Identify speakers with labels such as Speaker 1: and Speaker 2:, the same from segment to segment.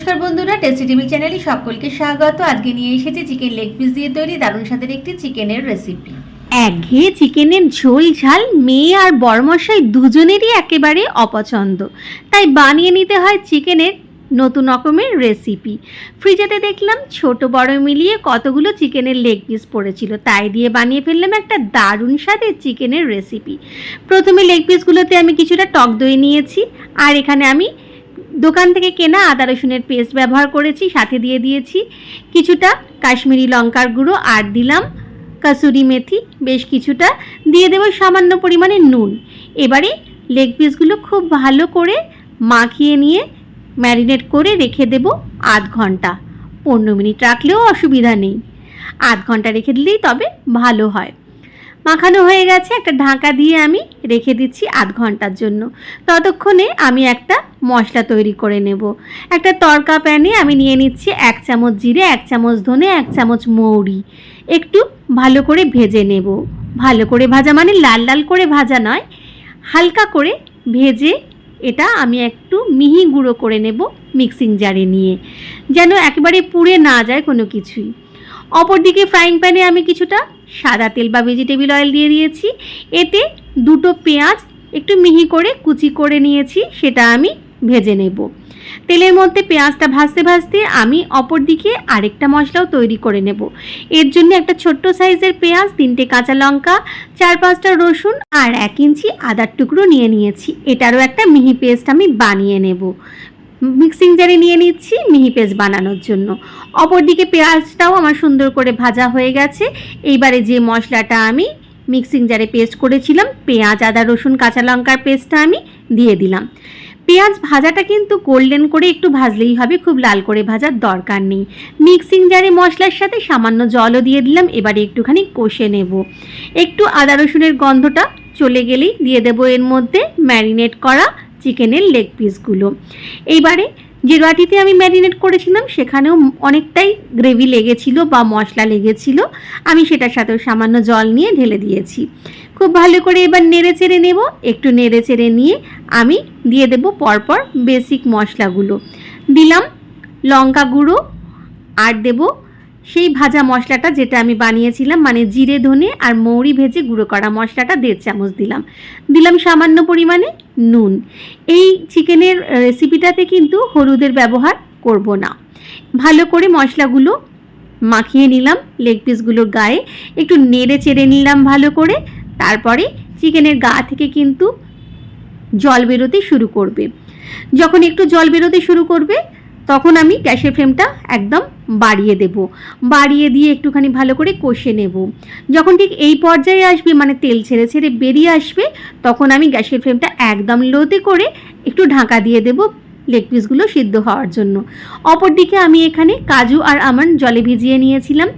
Speaker 1: নমস্কার বন্ধুরা tasty TV চ্যানেলে সকলকে স্বাগত। আজকে নিয়ে এসেছি চিকেন লেগ পিস দিয়ে তৈরি দারুণ স্বাদের একটি চিকেনের রেসিপি একঘেয়ে চিকেনের ঝোল, ঝাল, মেয়ে আর বরমশাই দুজনেরই একেবারে অপছন্দ। তাই বানিয়ে নিতে হয় চিকেনের নতুন রকমের রেসিপি ফ্রিজেতে দেখলাম ছোট বড় মিলিয়ে কতগুলো চিকেনের লেগ পিস পড়েছিল। তাই দিয়ে বানিয়ে ফেললাম একটা দারুণ স্বাদের চিকেনের রেসিপি প্রথমে লেগ পিসগুলোতে আমি কিছুটা টক দই নিয়েছি, আর এখানে আমি দোকান থেকে কেনা আদা রসুনের পেস্ট ব্যবহার করেছি, সাথে দিয়ে দিয়েছি কিছুটা কাশ্মীরি লঙ্কার গুঁড়ো আর দিলাম কাসুরি মেথি, বেশ কিছুটা। দিয়ে দেবো সামান্য পরিমাণে নুন। এবারে লেগ পিসগুলো খুব ভালো করে মাখিয়ে নিয়ে ম্যারিনেট করে রেখে দেব আধ ঘণ্টা। পনেরো মিনিট রাখলেও অসুবিধা নেই। আধ ঘণ্টা রেখে দিলেই তবে ভালো হয়। মাখানো হয়ে গেছে, একটা ঢাকা দিয়ে আমি রেখে দিচ্ছি আধ ঘণ্টার জন্য। ততক্ষণে আমি একটা মশলা তৈরি করে নেব। একটা তরকা প্যানে আমি নিয়ে নিচ্ছি এক চামচ জিরে, এক চামচ ধনে, এক চামচ মৌরি। একটু ভালো করে ভেজে নেব। ভালো করে ভাজা মানে লাল লাল করে ভাজা নয়, হালকা করে ভেজে এটা আমি একটু মিহি গুঁড়ো করে নেব মিক্সিং জারে নিয়ে, যেন একেবারে পুড়ে না যায় কোনো কিছুই। অপরদিকে ফ্রাইং প্যানে আমি কিছুটা সাদা তেল বা ভেজিটেবিল অয়েল দিয়ে দিয়েছি। এতে দুটো পেঁয়াজ একটু মিহি করে কুচি করে নিয়েছি, সেটা আমি ভেজে নেব। তেলের মধ্যে পেঁয়াজটা ভাজতে ভাজতে আমি অপর দিকে আরেকটা মশলাও তৈরি করে নেব। এর জন্য একটা ছোট্ট সাইজের পেঁয়াজ, তিনটে কাঁচা লঙ্কা, চার পাঁচটা রসুন আর এক ইঞ্চি আদার টুকরো নিয়ে নিয়েছি। এটারও একটা মিহি পেস্ট আমি বানিয়ে নেব। মিক্সিং জারে নিয়ে নিচ্ছি, মিহি পেস্ট বানানোর জন্য। অপরদিকে পেঁয়াজটাও আমার সুন্দর করে ভাজা হয়ে গেছে। এইবারে যে মশলাটা আমি মিক্সিং জারে পেস্ট করেছিলাম, পেঁয়াজ, আদা, রসুন, কাঁচা লঙ্কার পেস্টটা আমি দিয়ে দিলাম। পেঁয়াজ ভাজাটা কিন্তু গোল্ডেন করে একটু ভাজলেই হবে, খুব লাল করে ভাজার দরকার নেই। মিক্সিং জারে মশলার সাথে সামান্য জলও দিয়ে দিলাম, এবারে একটুখানি কষে নেব। একটু আদা রসুনের গন্ধটা চলে গেলেই দিয়ে দেবো এর মধ্যে ম্যারিনেট করা চিকেনের লেগ পিসগুলো। এইবারে যে বাটিতে আমি ম্যারিনেট করেছিলাম, সেখানেও অনেকটাই গ্রেভি লেগেছিল বা মশলা লেগেছিল। আমি সেটার সাথেও সামান্য জল নিয়ে ঢেলে দিয়েছি। খুব ভালো করে এবার নেড়ে চেড়ে নেব। একটু নেড়ে চেড়ে নিয়ে আমি দিয়ে দেব পরপর বেসিক মশলাগুলো। দিলাম লঙ্কা গুঁড়ো, আর দেব সেই ভাজা মশলাটা যেটা আমি বানিয়েছিলাম মানে জিরে, ধনে আর মৌরি ভেজে গুঁড়ো করা মশলাটা দেড় চামচ দিলাম। দিলাম সামান্য পরিমাণে নুন। এই চিকেনের রেসিপিটাতে কিন্তু হলুদের ব্যবহার করব না। ভালো করে মশলাগুলো মাখিয়ে নিলাম লেগ পিসগুলোর গায়ে। একটু নেড়ে চেড়ে নিলাম ভালো করে। তারপরে চিকেনের গা থেকে কিন্তু জল বেরোতে শুরু করবে। যখন একটু জল বেরোতে শুরু করবে তখন আমি গ্যাসের ফ্লেমটা একদম বাড়িয়ে দেব। বাড়িয়ে দিয়ে একটুখানি ভালো করে কষে নেব। যখন ঠিক এই পর্যায়ে আসবে মানে তেল ছেড়ে ছেড়ে বেরিয়ে আসবে, তখন আমি গ্যাসের ফ্লেমটা একদম লোতে করে একটু ঢাকা দিয়ে দেব লেগ পিসগুলো সিদ্ধ হওয়ার জন্য। অপরদিকে আমি এখানে কাজু আর আমন্ড জলে ভিজিয়ে নিয়েছিলাম।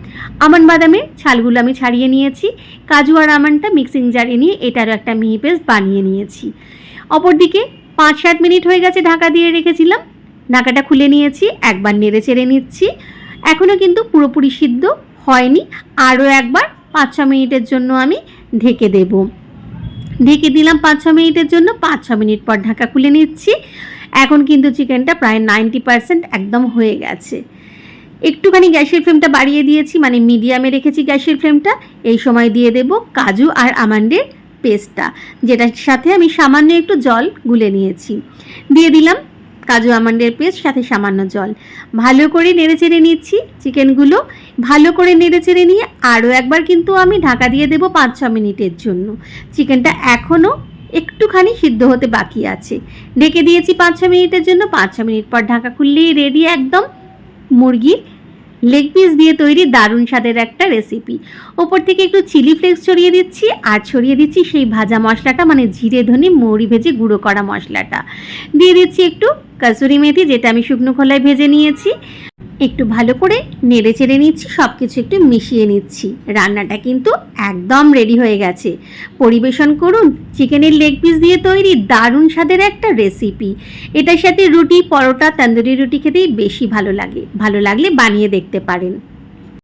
Speaker 1: আমন্ড বাদামের ছালগুলো আমি ছাড়িয়ে নিয়েছি। কাজু আর আমন্ডটা মিক্সিং জারে নিয়ে এটারও একটা মিহি পেস্ট বানিয়ে নিয়েছি। অপরদিকে পাঁচ সাত মিনিট হয়ে গেছে ঢাকা দিয়ে রেখেছিলাম। ঢাকাটা খুলে নিয়েছি, একবার নেড়ে চেড়ে নিচ্ছি। এখনও কিন্তু পুরোপুরি সিদ্ধ হয়নি। আরও একবার পাঁচ ছ মিনিটের জন্য আমি ঢেকে দেব। ঢেকে দিলাম পাঁচ ছ মিনিটের জন্য পাঁচ ছ মিনিট পর ঢাকা খুলে নিচ্ছি। এখন কিন্তু চিকেনটা প্রায় নাইনটি পারসেন্ট একদম হয়ে গেছে। একটুখানি গ্যাসের ফ্লেমটা বাড়িয়ে দিয়েছি মানে মিডিয়ামে রেখেছি গ্যাসের ফ্লেমটা। এই সময় দিয়ে দেব কাজু আর আমান্ডের পেস্টটা, যেটার সাথে আমি সামান্য একটু জল গুলে নিয়েছি। দিয়ে দিলাম কাজু আমন্ডের পেস্ট, সাথে সামান্য জল। ভালো করে নেড়ে চেড়ে নিচ্ছি চিকেনগুলো। ভালো করে নেড়ে চেড়ে নিয়ে আরও একবার কিন্তু আমি ঢাকা দিয়ে দেবো পাঁচ ছ মিনিটের জন্য। চিকেনটা এখনও একটুখানি সিদ্ধ হতে বাকি আছে। ঢেকে দিয়েছি পাঁচ ছ মিনিটের জন্য। পাঁচ ছ মিনিট পর ঢাকা খুললেই রেডি একদম মুরগির লেগ পিস দিয়ে তৈরি দারুণ স্বাদের একটা রেসিপি ওপর থেকে একটু চিলি ফ্লেক্স ছড়িয়ে দিচ্ছি, আর ছড়িয়ে দিচ্ছি সেই ভাজা মশলাটা মানে জিরে, ধনে, মৌরি ভেজে গুঁড়ো করা মশলাটা। দিয়ে দিচ্ছি একটু কাসুরি মেথি, যেটা আমি শুকনো খোলায় ভেজে নিয়েছি। একটু ভালো করে নেড়ে চেড়ে নিচ্ছি সব কিছু একটু মিশিয়ে নিচ্ছি। রান্নাটা কিন্তু একদম রেডি হয়ে গেছে। পরিবেশন করুন, চিকেনের লেগ পিস দিয়ে তৈরি দারুণ স্বাদের একটা রেসিপি এটার সাথে রুটি, পরোটা, তন্দুরি রুটি খেতেই বেশি ভালো লাগে। ভালো লাগলে বানিয়ে দেখতে পারেন।